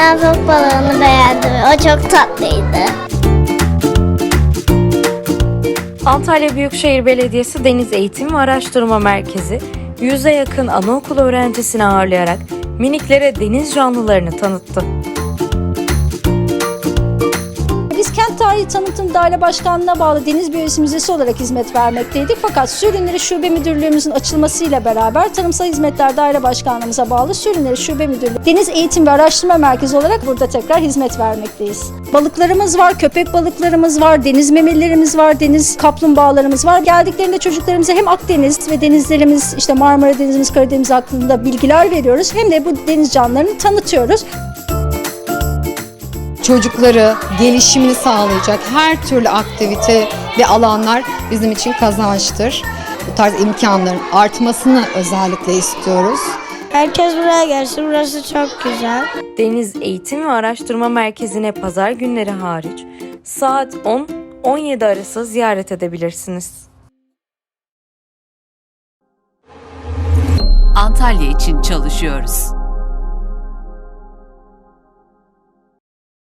Ben fok balığını beğendim. O çok tatlıydı. Antalya Büyükşehir Belediyesi Deniz Eğitim ve Araştırma Merkezi, yüze yakın anaokulu öğrencisini ağırlayarak miniklere deniz canlılarını tanıttı. Tarihi Tanıtım Daire Başkanlığı'na bağlı Deniz Biyolojisi Müzesi olarak hizmet vermekteydik. Fakat Su Ürünleri Şube Müdürlüğümüzün açılmasıyla beraber Tarımsal Hizmetler Daire Başkanlığımıza bağlı Su Şube Müdürlüğü Deniz Eğitim ve Araştırma Merkezi olarak burada tekrar hizmet vermekteyiz. Balıklarımız var, köpek balıklarımız var, deniz memelilerimiz var, deniz kaplumbağalarımız var. Geldiklerinde çocuklarımıza hem Akdeniz ve denizlerimiz işte Marmara Denizimiz, Karadeniz hakkında bilgiler veriyoruz. Hem de bu deniz canlılarını tanıtıyoruz. Çocukları gelişimini sağlayacak her türlü aktivite ve alanlar bizim için kazançtır. Bu tarz imkanların artmasını özellikle istiyoruz. Herkes buraya gelsin. Burası çok güzel. Deniz Eğitim ve Araştırma Merkezi'ne pazar günleri hariç saat 10-17 arası ziyaret edebilirsiniz. Antalya için çalışıyoruz.